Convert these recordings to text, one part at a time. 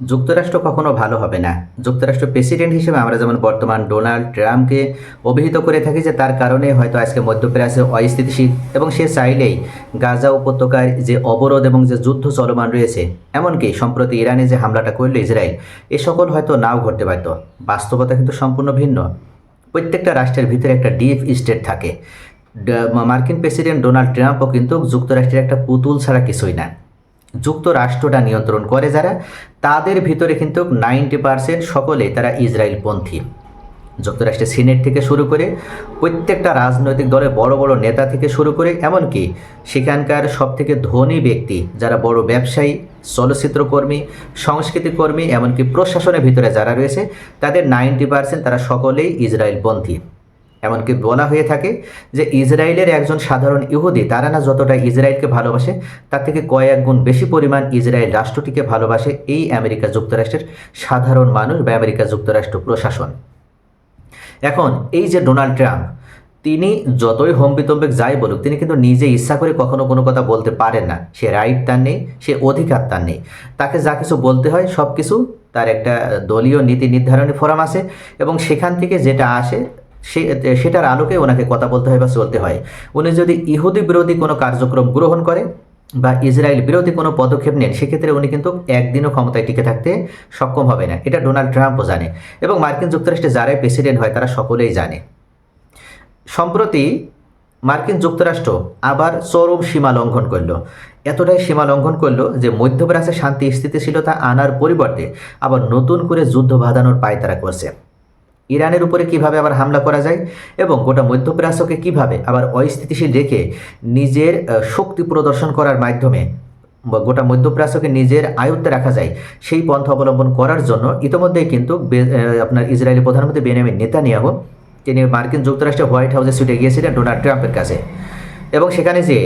যুক্তরাষ্ট্র কখনো ভালো হবে না। যুক্তরাষ্ট্র প্রেসিডেন্ট হিসেবে আমরা যেমন বর্তমান ডোনাল্ড ট্রাম্পকে অভিহিত করে থাকি যে তার কারণে হয়তো আজকে মধ্যপ্রাচ্যে অস্থিতিশীল এবং সে চাইলেই গাজা উপত্যকায় যে অবরোধ এবং যে যুদ্ধ চলমান রয়েছে, এমনকি সম্প্রতি ইরানে যে হামলাটা করল ইসরায়েল, এ সকল হয়তো নাও ঘটতে পারত। বাস্তবতা কিন্তু সম্পূর্ণ ভিন্ন। প্রত্যেকটা রাষ্ট্রের ভিতরে একটা ডিপ স্টেট থাকে। মার্কিন প্রেসিডেন্ট ডোনাল্ড ট্রাম্পও কিন্তু যুক্তরাষ্ট্রের একটা পুতুল ছাড়া কিছুই না। যুক্তরাষ্ট্রটা নিয়ন্ত্রণ করে যারা তাদের ভিতরে কিন্তু নাইনটি পার্সেন্ট সকলেই তারা ইসরায়েলপন্থী। যুক্তরাষ্ট্রের সিনেট থেকে শুরু করে প্রত্যেকটা রাজনৈতিক দলের বড় বড় নেতা থেকে শুরু করে এমনকি সেখানকার সব থেকে ধনী ব্যক্তি, যারা বড় ব্যবসায়ী চলচ্চিত্রকর্মী সংস্কৃতিকর্মী এমনকি প্রশাসনের ভিতরে যারা রয়েছে, তাদের নাইনটি পার্সেন্ট তারা সকলেই ইসরায়েলপন্থী। এমনকি বলা হয়ে থাকে যে ইসরায়েলের একজন সাধারণ ইহুদি, তারা না যতটা ইসরায়েলকে ভালোবাসে, তার থেকে কয়েক গুণ বেশি পরিমাণ ইসরায়েল রাষ্ট্রটিকে ভালোবাসে এই আমেরিকা যুক্তরাষ্ট্রের সাধারণ মানুষ বা আমেরিকা যুক্তরাষ্ট্র প্রশাসন। এখন এই যে ডোনাল্ড ট্রাম্প, তিনি যতই হম্বিতম্বিক যাই বলুক, তিনি কিন্তু নিজে ইচ্ছা করে কখনো কোনো কথা বলতে পারেন না। সে রাইট তার নেই, সে অধিকার তার নেই। তাকে যা কিছু বলতে হয় সব কিছু তার একটা দলীয় নীতি নির্ধারণী ফোরাম আছে এবং সেখান থেকে যেটা আসে সে, সেটার আলোকে ওনাকে কথা বলতে হয় বা চলতে হয়। উনি যদি ইহুদি বিরোধী কোনো কার্যক্রম গ্রহণ করে বা ইসরায়েল বিরোধী কোনো পদক্ষেপ নেন, সেক্ষেত্রে উনি কিন্তু একদিনও ক্ষমতায় টিকে থাকতে সক্ষম হবে না। এটা ডোনাল্ড ট্রাম্পও জানে এবং মার্কিন যুক্তরাষ্ট্রে যারাই প্রেসিডেন্ট হয়, তারা সকলেই জানে। সম্প্রতি মার্কিন যুক্তরাষ্ট্র আবার চরম সীমা লঙ্ঘন করল। এতটাই সীমা লঙ্ঘন করল যে মধ্যপ্রাচ্যে শান্তি স্থিতিশীলতা আনার পরিবর্তে আবার নতুন করে যুদ্ধ বাঁধানোর পায় তারা করছে। ইরানের উপরে কীভাবে আবার হামলা করা যায় এবং গোটা মধ্যপ্রাচ্যকে কীভাবে আবার অস্থিতিশীল রেখে নিজের শক্তি প্রদর্শন করার মাধ্যমে গোটা মধ্যপ্রাচ্যকে নিজের আয়ত্তে রাখা যায়, সেই পন্থা অবলম্বন করার জন্য ইতিমধ্যেই কিন্তু আপনার ইসরায়েলি প্রধানমন্ত্রী বেনিয়ামিন নেতানিয়াহু তিনি মার্কিন যুক্তরাষ্ট্রের হোয়াইট হাউসে ছুটে গিয়েছিলেন ডোনাল্ড ট্রাম্পের কাছে। এবং সেখানে যে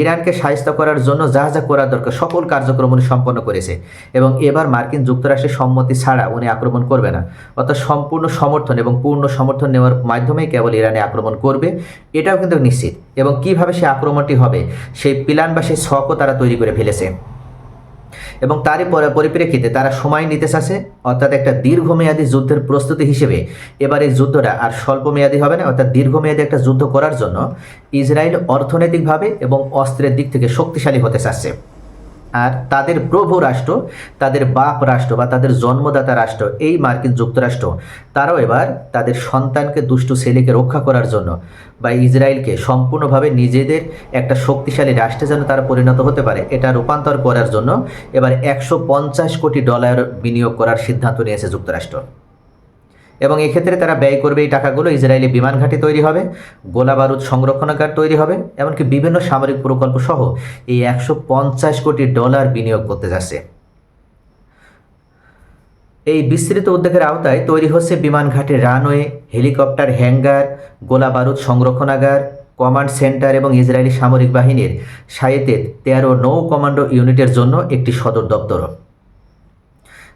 ইরানকে সাহিত্য করার জন্য যা যা করা দরকার, সকল কার্যক্রম উনি সম্পন্ন করেছে। এবং এবার মার্কিন যুক্তরাষ্ট্রের সম্মতি ছাড়া উনি আক্রমণ করবে না। অর্থাৎ সম্পূর্ণ সমর্থন এবং পূর্ণ সমর্থন নেওয়ার মাধ্যমেই কেবল ইরানে আক্রমণ করবে, এটাও কিন্তু নিশ্চিত। এবং কীভাবে সে আক্রমণটি হবে, সেই প্ল্যান বা সেই ছকও তারা তৈরি করে ফেলেছে। এবং তারই পরে- পরিপ্রেক্ষিতে তারা সময় নিতে চাচ্ছে অর্থাৎ একটা দীর্ঘমেয়াদী যুদ্ধের প্রস্তুতি হিসেবে। এবার এই যুদ্ধটা আর স্বল্পমেয়াদী হবে না, অর্থাৎ দীর্ঘমেয়াদী একটা যুদ্ধ করার জন্য ইসরায়েল অর্থনৈতিকভাবে এবং অস্ত্রের দিক থেকে শক্তিশালী হতে চাচ্ছে আর তাদের প্রভু রাষ্ট্র তাদের বাপ রাষ্ট্র বা তাদের জন্মদাতা রাষ্ট্র, এই মার্কিন যুক্তরাষ্ট্র, তারাও এবার তাদের সন্তানকে, দুষ্টু ছেলেকে রক্ষা করার জন্য বা ইসরায়েলকে সম্পূর্ণভাবে নিজেদের একটা শক্তিশালী রাষ্ট্রে যেন তারা পরিণত হতে পারে, এটা রূপান্তর করার জন্য এবার একশো পঞ্চাশ কোটি ডলার বিনিয়োগ করার সিদ্ধান্ত নিয়েছে যুক্তরাষ্ট্র। এবং এক্ষেত্রে তারা ব্যয় করবে এই টাকাগুলো। ইসরায়েলি বিমান ঘাঁটি তৈরি হবে, গোলা বারুদ সংরক্ষণাগার তৈরি হবে, এমনকি বিভিন্ন সামরিক প্রকল্প সহ এই একশো পঞ্চাশ কোটি ডলার বিনিয়োগ করতে যাচ্ছে। এই বিস্তৃত উদ্যোগের আওতায় তৈরি হচ্ছে বিমান ঘাটের রানওয়ে, হেলিকপ্টার হ্যাঙ্গার, গোলা বারুদ সংরক্ষণাগার, কমান্ড সেন্টার এবং ইসরায়েলি সামরিক বাহিনীর সায়েতে তেরো নৌ কমান্ডো ইউনিটের জন্য একটি সদর দপ্তরও।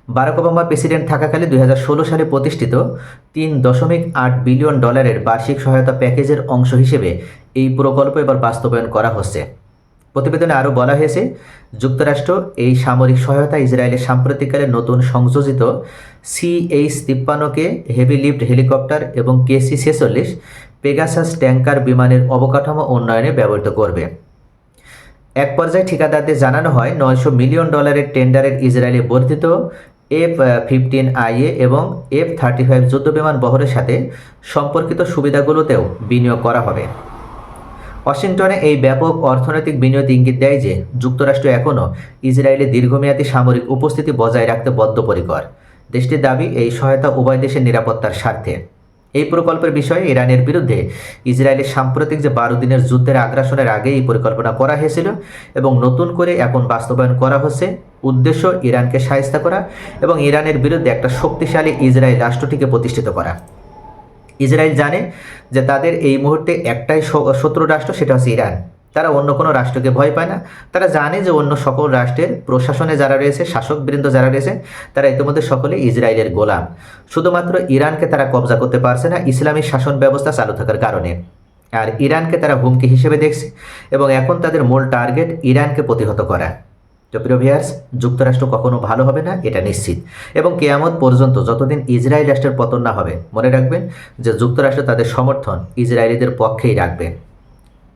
বারাক ওবামা প্রেসিডেন্ট থাকাকালে দুই হাজার ষোলো সালে প্রতিষ্ঠিত তিন দশমিক আট বিলিয়ন ডলারের বার্ষিক সহায়তা প্যাকেজের অংশ হিসেবে এই প্রকল্প এবার বাস্তবায়ন করা হচ্ছে। প্রতিবেদনে আরও বলা হয়েছে, যুক্তরাষ্ট্র এই সামরিক সহায়তা ইসরায়েলের সাম্প্রতিককালে নতুন সংযোজিত সিএইচ তিপ্পান্নকে হেভি লিফট হেলিকপ্টার এবং কেসি ছেচল্লিশ পেগাসাস ট্যাঙ্কার বিমানের অবকাঠামো উন্নয়নে ব্যবহৃত করবে। এক পর্যায়ে ঠিকাদারদের জানানো হয়, নয়শো মিলিয়ন ডলারের টেন্ডারের ইসরায়েলে বর্ধিত এফ ফিফটিন আইএ এবং এফ থার্টি ফাইভ যুদ্ধ বিমান বহরের সাথে সম্পর্কিত সুবিধাগুলোতেও বিনিয়োগ করা হবে। ওয়াশিংটনে এই ব্যাপক অর্থনৈতিক বিনিয়োগ ইঙ্গিত দেয় যে, যুক্তরাষ্ট্র এখনও ইসরায়েলে দীর্ঘমেয়াদী সামরিক উপস্থিতি বজায় রাখতে বদ্ধপরিকর। দেশটির দাবি, এই সহায়তা উভয় দেশের নিরাপত্তার স্বার্থে। এই প্রকল্পের বিষয়ে ইরানের বিরুদ্ধে ইসরায়েলের সাম্প্রতিক যে বারো দিনের যুদ্ধের আগ্রাসনের আগে এই পরিকল্পনা করা হয়েছিল এবং নতুন করে এখন বাস্তবায়ন করা হচ্ছে। উদ্দেশ্য ইরানকে সাহায্য করা এবং ইরানের বিরুদ্ধে একটা শক্তিশালী ইসরায়েল রাষ্ট্রটিকে প্রতিষ্ঠিত করা। ইসরায়েল জানে যে তাদের এই মুহূর্তে একটাই শত্রু রাষ্ট্র, সেটা হচ্ছে ইরান। তারা অন্য কোনো রাষ্ট্রকে ভয় পায় না। তারা জানে যে অন্য সকল রাষ্ট্রের প্রশাসনে যারা রয়েছে, শাসকবৃন্দ যারা রয়েছে, তারা ইতিমধ্যে সকলে ইসরায়েলের গোলাম। শুধুমাত্র ইরানকে তারা কবজা করতে পারছে না, ইসলামী শাসন ব্যবস্থা চালু থাকার কারণে। আর ইরানকে তারা হুমকি হিসেবে দেখছে এবং এখন তাদের মূল টার্গেট ইরানকে প্রতিহত করা। তো প্রিয় ভিয়ার্স যুক্তরাষ্ট্র কখনো ভালো হবে না, এটা নিশ্চিত। এবং কেয়ামত পর্যন্ত যতদিন ইসরায়েল রাষ্ট্রের পতন না হবে, মনে রাখবেন যে যুক্তরাষ্ট্র তাদের সমর্থন ইসরায়েলিদের পক্ষেই রাখবে।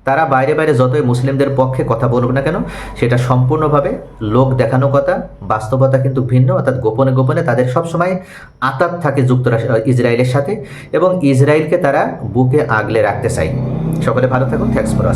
তারা বাইরে বাইরে যতই মুসলিমদের পক্ষে কথা বলুক না কেন, সেটা সম্পূর্ণভাবে লোক দেখানো কথা, বাস্তবতা কিন্তু ভিন্ন, অর্থাৎ গোপনে গোপনে তাদের সবসময় আতাত থাকে যুক্তরাষ্ট্র ইসরায়েলের সাথে এবং ইসরায়েলকে তারা বুকে আগলে রাখতে চায়। সকলে ভালো থাকুন, থ্যাংকস ফর